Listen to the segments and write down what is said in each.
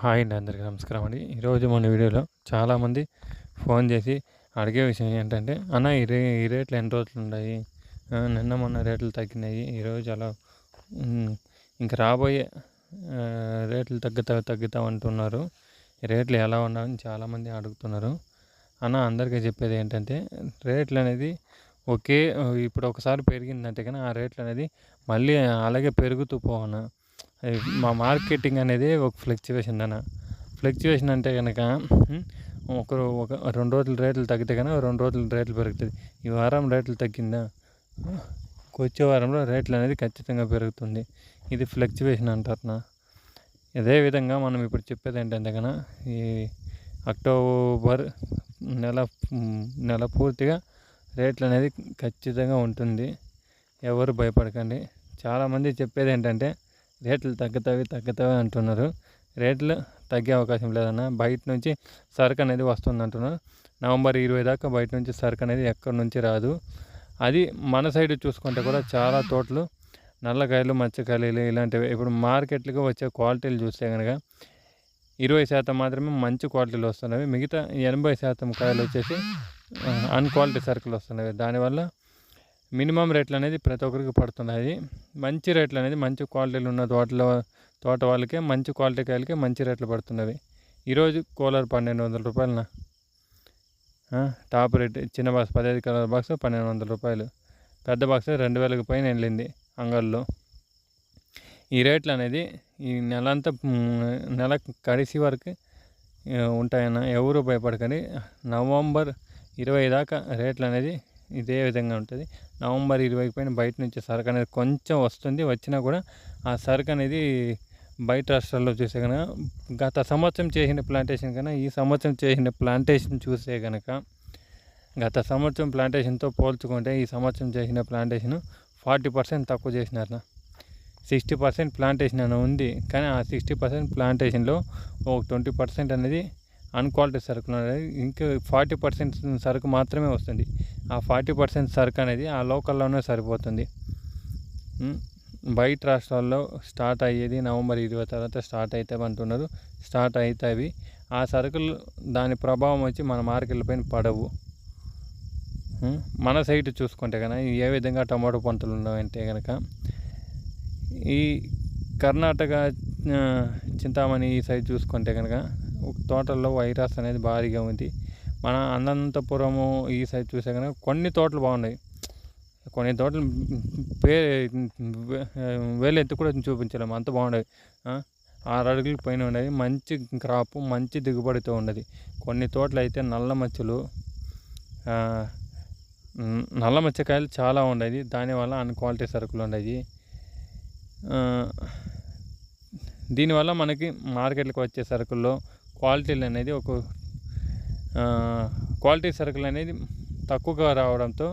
Hi అండి అందరికీ నమస్కారం అండి. ఈరోజు మన వీడియోలో చాలామంది ఫోన్ చేసి అడిగే విషయం ఏంటంటే అన్న ఈ రే ఈ రేట్లు ఎన్ని రోజులు ఉన్నాయి? నిన్న మొన్న రేట్లు తగ్గినాయి. ఈరోజు అలా ఇంకా రాబోయే రేట్లు తగ్గుతా తగ్గుతా అంటున్నారు. రేట్లు ఎలా ఉన్నాయని చాలామంది అడుగుతున్నారు. అన్న అందరికీ చెప్పేది ఏంటంటే రేట్లు అనేది ఒకే ఇప్పుడు ఒకసారి పెరిగిందంటే కానీ ఆ రేట్లు అనేది మళ్ళీ అలాగే పెరుగుతూ పోవనా మా మార్కెటింగ్ అనేది ఒక ఫ్లక్చువేషన్ అన్న. ఫ్లక్చువేషన్ అంటే కనుక ఒకరు ఒక రెండు రోజులు రేట్లు తగ్గితే కనుక రెండు రోజులు రేట్లు పెరుగుతుంది. ఈ వారం రేట్లు తగ్గిందా? వచ్చే వారంలో రేట్లు అనేది ఖచ్చితంగా పెరుగుతుంది. ఇది ఫ్లక్చువేషన్ అంటారు అదే విధంగా మనం ఇప్పుడు చెప్పేది ఏంటంటే కన్నా ఈ అక్టోబర్ నెల నెల పూర్తిగా రేట్లు అనేది ఖచ్చితంగా ఉంటుంది. ఎవరు భయపడకండి. చాలామంది చెప్పేది ఏంటంటే రేట్లు తగ్గుతాయి తగ్గుతాయి అంటున్నారు. రేట్లు తగ్గే అవకాశం లేదన్న బయట నుంచి సరుకు అనేది వస్తుంది అంటున్నారు నవంబర్ ఇరవై దాకా బయట నుంచి సరుకు అనేది ఎక్కడి నుంచి రాదు. అది మన సైడ్ చూసుకుంటే కూడా చాలా తోటలు నల్లకాయలు మచ్చకాయలు ఇలాంటివి ఇప్పుడు మార్కెట్లకు వచ్చే క్వాలిటీలు చూస్తే కనుక ఇరవై శాతం మాత్రమే మంచి క్వాలిటీలు వస్తున్నవి. మిగతా ఎనభై శాతం కాయలు వచ్చేసి అన్క్వాలిటీ సరుకులు వస్తున్నవి. దానివల్ల మినిమం రేట్లు అనేది ప్రతి ఒక్కరికి పడుతున్నాయి మంచి రేట్లు అనేది మంచి క్వాలిటీలు ఉన్న తోటలో తోట వాళ్ళకే మంచి క్వాలిటీ కాయలకే మంచి రేట్లు పడుతున్నవి. ఈరోజు కూలర్ పన్నెండు వందల రూపాయలన? టాప్ రేట్ చిన్న బాక్స్ పదహైదు కలర్ బాక్స్ పన్నెండు వందల రూపాయలు. పెద్ద బాక్స్ రెండు వేలకు పైన వెళ్ళింది అంగల్లో. ఈ రేట్లు అనేది ఈ నెల అంతా నెల కడిసి వరకు ఉంటాయన్న ఎవరు భయపడకండి. నవంబర్ ఇరవై దాకా రేట్లు అనేది ఇదే విధంగా ఉంటుంది. నవంబర్ ఇరవై పైన బయట నుంచి సరుకు అనేది కొంచెం వస్తుంది. వచ్చినా కూడా ఆ సరుకు అనేది బయట రాష్ట్రాల్లో చూసే కనుక గత సంవత్సరం చేసిన ప్లాంటేషన్ కన్నా ఈ సంవత్సరం చేసిన ప్లాంటేషన్ చూసే కనుక గత సంవత్సరం ప్లాంటేషన్తో పోల్చుకుంటే ఈ సంవత్సరం చేసిన ప్లాంటేషన్ ఫార్టీ పర్సెంట్ తక్కువ చేసినారు సిక్స్టీ పర్సెంట్ ప్లాంటేషన్ అని ఉంది. కానీ ఆ సిక్స్టీ పర్సెంట్ ప్లాంటేషన్లో ఒక ట్వంటీ పర్సెంట్ అనేది అన్క్వాలిటీ సరుకులు అనేది ఇంకా ఫార్టీ పర్సెంట్ సరుకు మాత్రమే వస్తుంది. ఆ ఫార్టీ పర్సెంట్ సరుకు అనేది ఆ లోకల్లోనే సరిపోతుంది. బయట రాష్ట్రాల్లో స్టార్ట్ అయ్యేది నవంబర్ ఇరవై తర్వాత స్టార్ట్ అవుతాయి అంటున్నారు. స్టార్ట్ అవుతాయి ఆ సరుకులు దాని ప్రభావం వచ్చి మన మార్కెట్లపైన పడవు. మన సైడ్ చూసుకుంటే కనుక ఏ విధంగా టమాటో పంటలు ఉన్నాయంటే కనుక ఈ కర్ణాటక చింతామణి ఈ సైడ్ చూసుకుంటే కనుక తోటల్లో వైరస్ అనేది భారీగా ఉంది. మన అనంతపురము ఈ సైడ్ చూసే కనుక కొన్ని తోటలు బాగున్నాయి. కొన్ని తోటలు పే వేలెత్తి ఎత్తు కూడా చూపించలేము. అంత బాగుండేవి. ఆరు అడుగులు పైన ఉండేవి. మంచి క్రాప్ మంచి దిగుబడితో ఉండేది కొన్ని తోటలు అయితే నల్ల మచ్చలు నల్ల మచ్చకాయలు చాలా ఉండేది దానివల్ల అన్ క్వాలిటీ సరుకులు ఉండేవి. దీనివల్ల మనకి మార్కెట్లకు వచ్చే సరుకుల్లో క్వాలిటీలు అనేది ఒక క్వాలిటీ సరుకులు అనేది తక్కువగా రావడంతో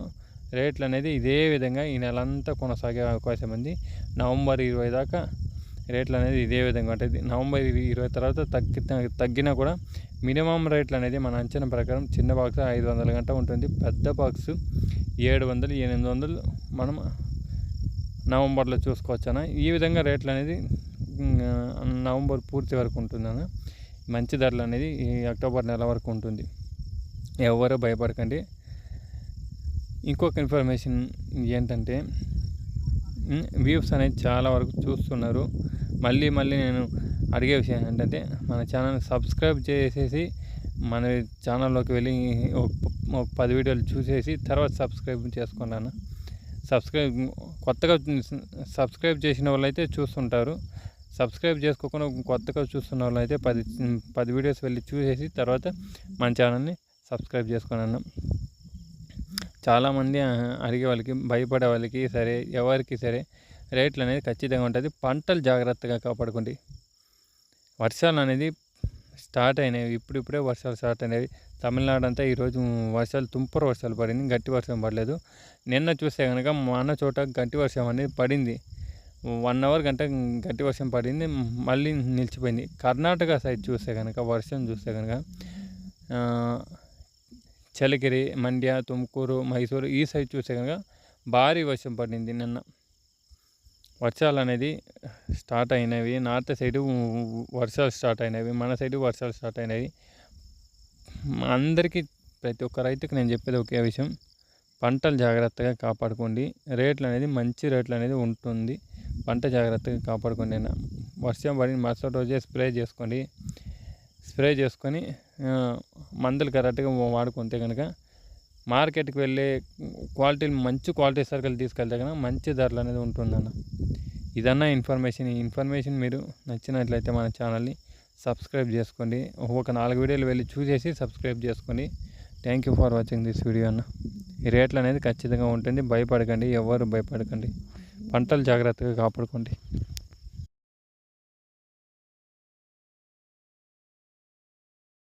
రేట్లు అనేది ఇదే విధంగా ఈ నెలంతా కొనసాగే అవకాశం ఉంది. నవంబర్ ఇరవై దాకా రేట్లు అనేది ఇదే విధంగా ఉంటుంది. నవంబర్ ఇరవై తర్వాత తగ్గి తగ్గినా కూడా మినిమం రేట్లు అనేది మన అంచనా ప్రకారం చిన్న బాక్స్ ఐదు వందల గంట ఉంటుంది. పెద్ద బాక్స్ ఏడు వందలు ఎనిమిది వందలు మనం నవంబర్లో చూసుకోవచ్చాను? ఈ విధంగా రేట్లు అనేది నవంబర్ పూర్తి వరకు ఉంటుందన్న మంచి ధరలు అనేది ఈ అక్టోబర్ నెల వరకు ఉంటుంది. ఎవరు భయపడకండి. ఇంకొక ఇన్ఫర్మేషన్ ఏంటంటే వ్యూస్ అనేది చాలా వరకు చూస్తున్నారు. మళ్ళీ మళ్ళీ నేను అడిగే విషయం ఏంటంటే మన ఛానల్ సబ్స్క్రైబ్ చేసేసి మన ఛానల్లోకి వెళ్ళి ఒక పది వీడియోలు చూసేసి తర్వాత సబ్స్క్రైబ్ చేసుకున్నాను సబ్స్క్రైబ్ కొత్తగా సబ్స్క్రైబ్ చేసిన వాళ్ళు అయితే చూస్తుంటారు. సబ్స్క్రైబ్ చేసుకోకుండా కొత్తగా చూస్తున్న వాళ్ళు అయితే పది పది వీడియోస్ వెళ్ళి చూసేసి తర్వాత మన ఛానల్ని సబ్స్క్రైబ్ చేసుకున్నాను. చాలామంది అడిగే వాళ్ళకి భయపడే వాళ్ళకి సరే ఎవరికి సరే రేట్లు అనేది ఖచ్చితంగా ఉంటుంది. పంటలు జాగ్రత్తగా కాపాడుకోండి. వర్షాలు అనేది స్టార్ట్ అయినాయి ఇప్పుడిప్పుడే వర్షాలు స్టార్ట్ అయినవి. తమిళనాడు అంతా ఈరోజు వర్షాలు తుంపర వర్షాలు పడింది గట్టి వర్షం పడలేదు. నిన్న చూస్తే కనుక మన చోట గట్టి వర్షం అనేది పడింది. వన్ అవర్ గంట గట్టి వర్షం పడింది మళ్ళీ నిలిచిపోయింది. కర్ణాటక సైడ్ చూస్తే కనుక వర్షం చూస్తే కనుక చలిగిరి మండ్య తుమ్కూరు మైసూరు ఈ సైడ్ చూస్తే కనుక భారీ వర్షం పడింది నిన్న. వర్షాలు అనేది స్టార్ట్ అయినవి. నార్త్ సైడు వర్షాలు స్టార్ట్ అయినవి. మన సైడు వర్షాలు స్టార్ట్ అయినవి. అందరికీ ప్రతి ఒక్క రైతుకు నేను చెప్పేది ఒకే విషయం. పంటలు జాగ్రత్తగా కాపాడుకోండి. రేట్లు అనేది మంచి రేట్లు అనేది ఉంటుంది. పంట జాగ్రత్తగా కాపాడుకోండి అయినా వర్షం పడిన మరుసటి రోజే స్ప్రే చేసుకోండి స్ప్రే చేసుకొని మందులు కరెక్ట్గా వాడుకుంటే కనుక మార్కెట్కి వెళ్ళే క్వాలిటీ మంచి క్వాలిటీ సరుకులు తీసుకెళ్తే కనుక మంచి ధరలు అనేది ఉంటుందన్న. ఇదన్నా ఇన్ఫర్మేషన్. ఈ ఇన్ఫర్మేషన్ మీరు నచ్చినట్లయితే మన ఛానల్ని సబ్స్క్రైబ్ చేసుకోండి. ఒక నాలుగు వీడియోలు వెళ్ళి చూసేసి సబ్స్క్రైబ్ చేసుకోండి. Thank you for watching this video అన్న. ఈ రేట్లు అనేది ఖచ్చితంగా ఉంటుంది భయపడకండి. ఎవరు భయపడకండి. పంటలు జాగ్రత్తగా కాపాడుకోండి.